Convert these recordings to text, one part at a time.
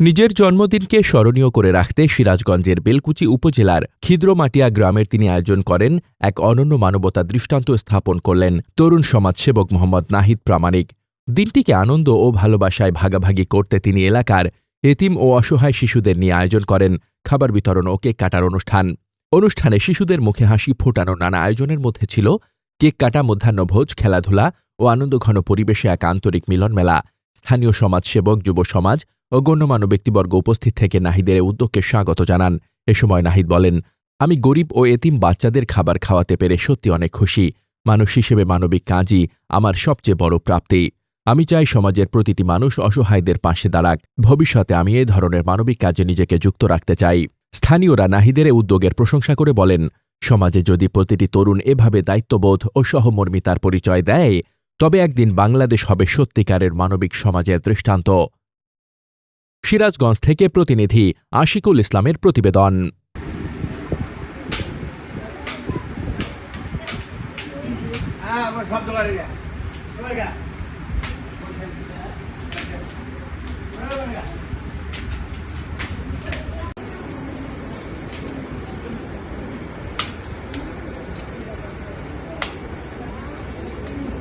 নিজের জন্মদিনকে স্মরণীয় করে রাখতে সিরাজগঞ্জের বেলকুচি উপজেলার খিদ্রমাটিয়া গ্রামের তিনি আয়োজন করেন এক অনন্য মানবতা দৃষ্টান্ত স্থাপন করলেন তরুণ সমাজসেবক মোহাম্মদ নাহিদ প্রামাণিক। দিনটিকে আনন্দ ও ভালোবাসায় ভাগাভাগি করতে তিনি এলাকার এতিম ও অসহায় শিশুদের নিয়ে আয়োজন করেন খাবার বিতরণ ও কেক কাটার অনুষ্ঠান। অনুষ্ঠানে শিশুদের মুখে হাসি ফোটানো নানা আয়োজনের মধ্যে ছিল কেক কাটা, মধ্যাহ্নভোজ, খেলাধুলা ও আনন্দঘন পরিবেশে এক আন্তরিক মিলন মেলা স্থানীয় সমাজসেবক, যুব সমাজ ও গণ্যমান্য ব্যক্তিবর্গ উপস্থিত থেকে নাহিদের উদ্যোগকে স্বাগত জানান। এ সময় নাহিদ বলেন, আমি গরিব ও এতিম বাচ্চাদের খাবার খাওয়াতে পেরে সত্যি অনেক খুশি। মানুষ হিসেবে মানবিক কাজই আমার সবচেয়ে বড় প্রাপ্তি। আমি চাই সমাজের প্রতিটি মানুষ অসহায়দের পাশে দাঁড়াক। ভবিষ্যতে আমি এ ধরনের মানবিক কাজে নিজেকে যুক্ত রাখতে চাই। স্থানীয়রা নাহিদের উদ্যোগের প্রশংসা করে বলেন, সমাজে যদি প্রতিটি তরুণ এভাবে দায়িত্ববোধ ও সহমর্মিতার পরিচয় দেয় তবে একদিন বাংলাদেশ হবে সত্যিকারের মানবিক সমাজের দৃষ্টান্ত। সিরাজগঞ্জ থেকে প্রতিনিধি আশিকুল ইসলামের প্রতিবেদন। হ্যাঁ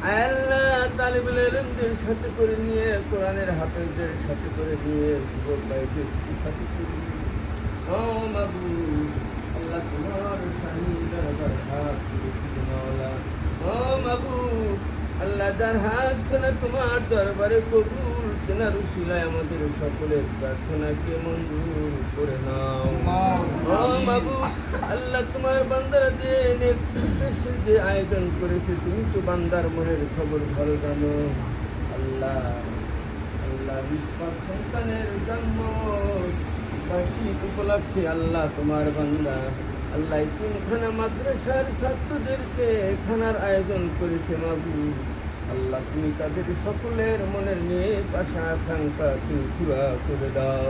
আল্লাহ তালিবুল ইলমদের সাথে করে নিয়ে কোরআনের হাফেজদের সাথে করে নিয়ে যুবক ভাইদের সাথে করে নিয়ে ও আল্লাহ তোমার শাহী দরবার হাত মাওলা। ও মাবুদ আল্লাহ যার হাত খানা তোমার দরবারে কবুল তেনার উশিলায় আমাদের সকলের প্রার্থনাকে মঞ্জুর করে নাও। ও মাবুদ আল্লাহ তোমার বান্দারা যে নেতৃত্বের যে আয়োজন করেছে, তুমি তো বান্দার মনের খবর ভালো জানো। আল্লাহ আল্লাহ বিশ্বাস সন্তানের জন্ম। বার্ষিক উপলক্ষে আল্লাহ তোমার বান্দা। আল্লাহ তিনখানা মাদ্রাসার ছাত্রদেরকে খানার আয়োজন করেছে মাবু আল্লাহ তুমি তাদের সকলের মনের নিয়ে পাশা আকাঙ্ক্ষা তুমি পুরা করে দাও।